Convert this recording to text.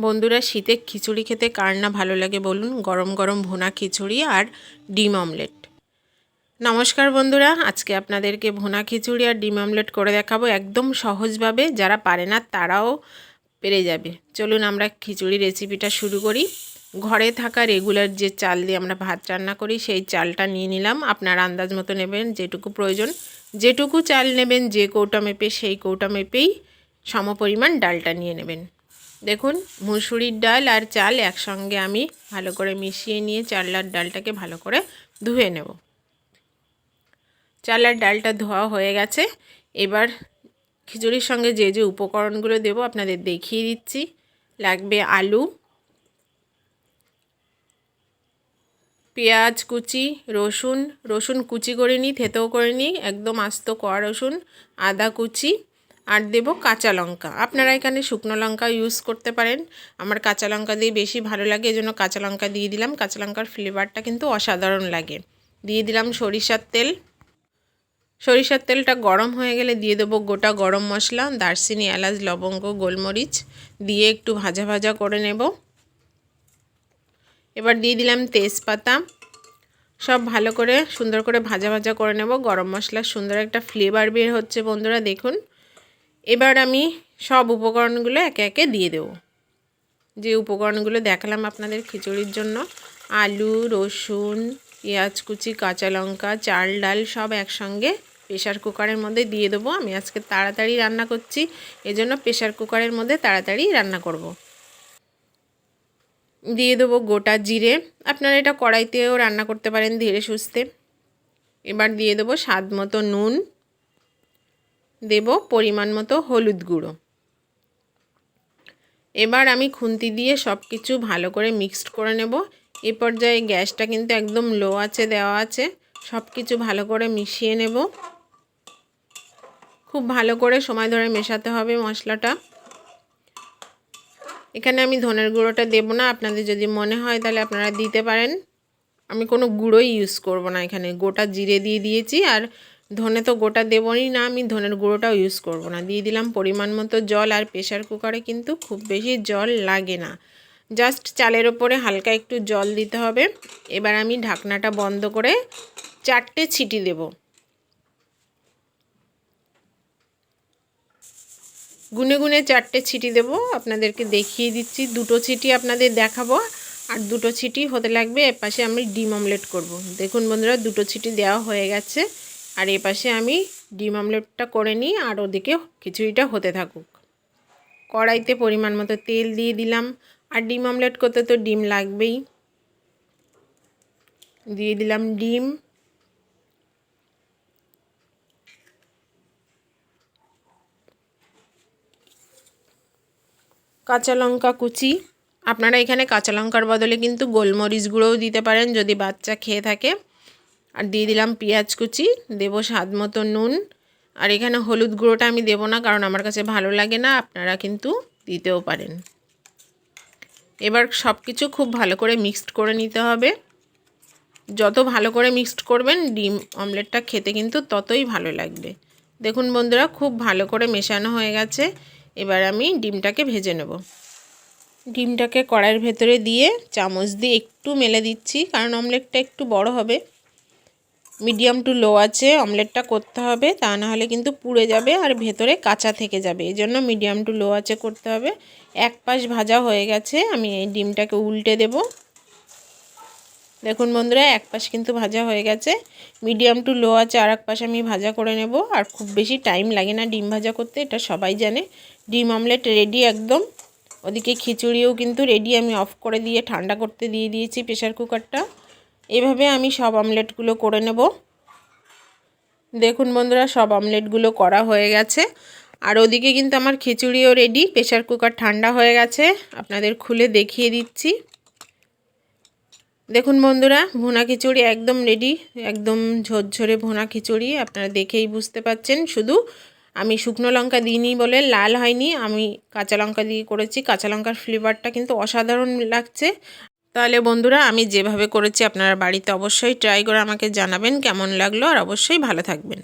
বন্ধুরা, শীতে খিচুড়ি খেতে কার না ভালো লাগে বলুন? গরম গরম ভুনা খিচুড়ি আর ডিম অমলেট। নমস্কার বন্ধুরা, আজকে আপনাদেরকে ভুনা খিচুড়ি আর ডিম অমলেট করে দেখাবো একদম সহজভাবে। যারা পারে না, তারাও পেরে যাবে। চলুন আমরা খিচুড়ি রেসিপিটা শুরু করি। ঘরে থাকা রেগুলার যে চাল দিয়ে আমরা ভাত রান্না করি, সেই চালটা নিয়ে নিলাম। আপনার আন্দাজ মতো নেবেন যেটুকু প্রয়োজন। যেটুকু চাল নেবেন, যে কৌটা মেপে, সেই কৌটা মেপেই সমপরিমাণ ডালটা নিয়ে নেবেন। দেখুন, মুসুরির ডাল আর চাল একসঙ্গে আমি ভালো করে মিশিয়ে নিয়ে চাল্লার ডালটাকে ভালো করে ধুয়ে নেব। চালার ডালটা ধোয়া হয়ে গেছে। এবার খিচুড়ির সঙ্গে যে যে উপকরণগুলো দেব আপনাদের দেখিয়ে দিচ্ছি। লাগবে আলু, পেঁয়াজ কুচি, রসুন রসুন কুচি করে নিই থেতেও করে নিই, একদম আস্ত কোয়া রসুন, আদা কুচি আর দেব কাঁচা লঙ্কা। আপনারা এখানে শুকনো লঙ্কা ইউজ করতে পারেন। আমার কাঁচা লঙ্কা দিয়ে বেশি ভালো লাগে, এজন্য কাঁচা লঙ্কা দিয়ে দিলাম। কাঁচা লঙ্কার ফ্লেভারটা কিন্তু অসাধারণ লাগে। দিয়ে দিলাম সরিষার তেল। সরিষার তেলটা গরম হয়ে গেলে দিয়ে দেবো গোটা গরম মশলা, দারচিনি, এলাচ, লবঙ্গ, গোলমরিচ। দিয়ে একটু ভাজা ভাজা করে নেব। এবার দিয়ে দিলাম তেজপাতা। সব ভালো করে, সুন্দর করে ভাজা ভাজা করে নেব। গরম মশলার সুন্দর একটা ফ্লেভার বের হচ্ছে বন্ধুরা, দেখুন। এবার আমি সব উপকরণগুলো একে একে দিয়ে দেব। যে উপকরণগুলো দেখালাম আপনাদের খিচুড়ির জন্য, আলু, রসুন, পেঁয়াজ কুচি, কাঁচা লঙ্কা, চাল, ডাল সব একসঙ্গে প্রেশার কুকারের মধ্যে দিয়ে দেবো। আমি আজকে তাড়াতাড়ি রান্না করছি, এজন্য প্রেশার কুকারের মধ্যে তাড়াতাড়ি রান্না করব। দিয়ে দেবো গোটা জিরে। আপনারা এটা কড়াইতেও রান্না করতে পারেন ধীরে সুস্থে। এবার দিয়ে দেবো স্বাদ মতো নুন। দেব পরিমাণ মতো হলুদ গুঁড়ো। এবার আমি খুন্তি দিয়ে সব কিছু ভালো করে মিক্সড করে নেব। এ পর্যায়ে গ্যাসটা কিন্তু একদম লো আছে, দেওয়া আছে। সব কিছু ভালো করে মিশিয়ে নেব। খুব ভালো করে সময় ধরে মেশাতে হবে মশলাটা। এখানে আমি ধনের গুঁড়োটা দেব না, আপনাদের যদি মনে হয় তাহলে আপনারা দিতে পারেন। আমি কোনো গুঁড়োই ইউজ করব না এখানে। গোটা জিরে দিয়ে দিয়েছি আর ধনে তো গোটা দেবই না, আমি ধনের গুঁড়োটাও ইউজ করব না। দিয়ে দিলাম পরিমাণ মতো জল আর প্রেশার কুকারে কিন্তু খুব বেশি জল লাগে না। জাস্ট চালের ওপরে হালকা একটু জল দিতে হবে। এবার আমি ঢাকনাটা বন্ধ করে চারটে ছিটি দেব। গুনে গুনে চারটে ছিটি দেব। আপনাদেরকে দেখিয়ে দিচ্ছি, দুটো ছিটি আপনাদের দেখাবো। আর দুটো ছিটি হতে লাগবে এপাশে আমি ডিম অমলেট করব। দেখুন বন্ধুরা, দুটো ছিটি দেওয়া হয়ে গেছে। আর এ পাশে আমি ডিম আমলেটটা করে নিই, আর ওদিকে খিচুড়িটা হতে থাকুক। কড়াইতে পরিমাণ মতো তেল দিয়ে দিলাম। আর ডিম আমলেট করতে তো ডিম লাগবেই। দিয়ে দিলাম ডিম। কাঁচা লঙ্কা কুচি। আপনারা এখানে কাঁচা লঙ্কার বদলে কিন্তু গোলমরিচ গুঁড়োও দিতে পারেন, যদি বাচ্চা খেয়ে থাকে। আর দিয়ে দিলাম পেঁয়াজ কুচি, দেব স্বাদ মতো নুন। আর এখানে হলুদ গুঁড়োটা আমি দেব না, কারণ আমার কাছে ভালো লাগে না, আপনারা কিন্তু দিতেও পারেন। এবার সব কিছু খুব ভালো করে মিক্সড করে নিতে হবে। যত ভালো করে মিক্সড করবেন, ডিম, অমলেটটা খেতে কিন্তু ততই ভালো লাগবে। দেখুন বন্ধুরা, খুব ভালো করে মেশানো হয়ে গেছে। এবার আমি ডিমটাকে ভেজে নেব। ডিমটাকে কড়াইয়ের ভেতরে দিয়ে চামচ দিয়ে একটু মেলে দিচ্ছি, কারণ অমলেটটা একটু বড় হবে। মিডিয়াম টু লো আছে, অমলেটটা করতে হবে, তা না হলে কিন্তু পুড়ে যাবে আর ভেতরে কাঁচা থেকে যাবে। এই জন্য মিডিয়াম টু লো আছে করতে হবে। এক পাশ ভাজা হয়ে গেছে, আমি এই ডিমটাকে উল্টে দেব। দেখুন বন্ধুরা, এক পাশ কিন্তু ভাজা হয়ে গেছে। মিডিয়াম টু লো আছে আর এক পাশ আমি ভাজা করে নেব। আর খুব বেশি টাইম লাগে না ডিম ভাজা করতে, এটা সবাই জানে। ডিম অমলেট রেডি একদম। ওদিকে খিচুড়িও কিন্তু রেডি, আমি অফ করে দিয়ে, ঠান্ডা করতে দিয়ে দিয়েছি প্রেশার কুকারটা। এভাবে আমি সব অমলেটগুলো করে নেব। দেখুন বন্ধুরা, সব অমলেটগুলো করা হয়ে গেছে। আর ওদিকে কিন্তু আমার খিচুড়িও রেডি প্রেশার কুকার ঠান্ডা হয়ে গেছে। আপনাদের খুলে দেখিয়ে দিচ্ছি। দেখুন বন্ধুরা, ভুনা খিচুড়ি একদম রেডি একদম ঝরঝরে ভুনা খিচুড়ি। আপনারা দেখেই বুঝতে পাচ্ছেন। শুধু আমি শুকনো লঙ্কা দিইনি বলে লাল হয়নি, আমি কাঁচা লঙ্কা দিয়ে করেছি। কাঁচা লঙ্কার ফ্লেভারটা কিন্তু অসাধারণ লাগছে। তাহলে বন্ধুরা, আমি যেভাবে করেছি আপনারা বাড়িতে অবশ্যই ট্রাই করে আমাকে জানাবেন কেমন লাগল, আর অবশ্যই ভালো থাকবেন।